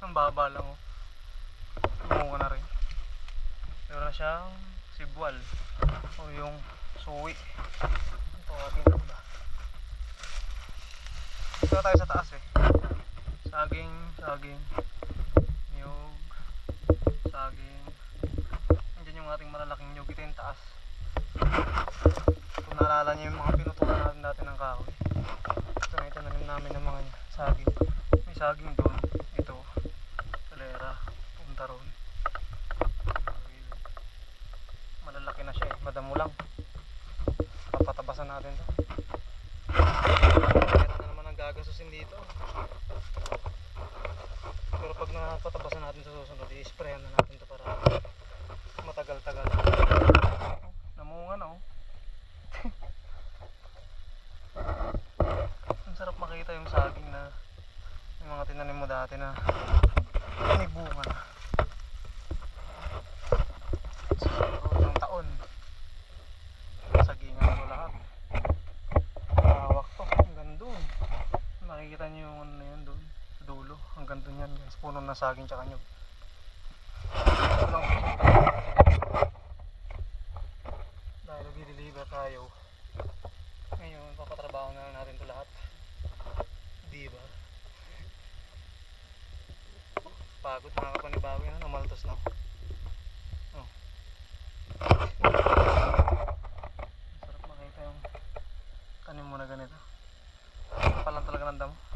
ang baba lang oh. Bumunga na rin. Meron na siyang sibwal. O yung suwi. Tawagin ko ba? Na tayo sa taas eh. Saging, saging. Niyog. Saging. Nandiyan yung ating malalaking niyog. Ito yung taas. Kung naalala niyo yung mga pinutukan natin ng kahoy. Ito na itananim namin ng mga saging. May saging doon. Ito. Kalera. Punta roon. Malalaki na siya eh. Madamo lang. Papatabasan natin to. Kaya na gagasusin dito. Pero pag napatabasan natin sa susunod, i-sprayan na natin to para matagal-tagal. Namunga na oh. Ang sarap makita yung saging na yung mga tinanim mo dati na Nakita niyo yung ano na yun doon. Sa dulo. Hanggang doon yan guys. Puno na saging tsaka nyo. Dahil nagdidiliba tayo. Ngayon, papatrabaho na lang natin ito lahat. Diba? Pagod mga kapanibago yun. Namaltos na. Oh. Sarap makita yung kanin mo na ganito. Palang talaga ng damo.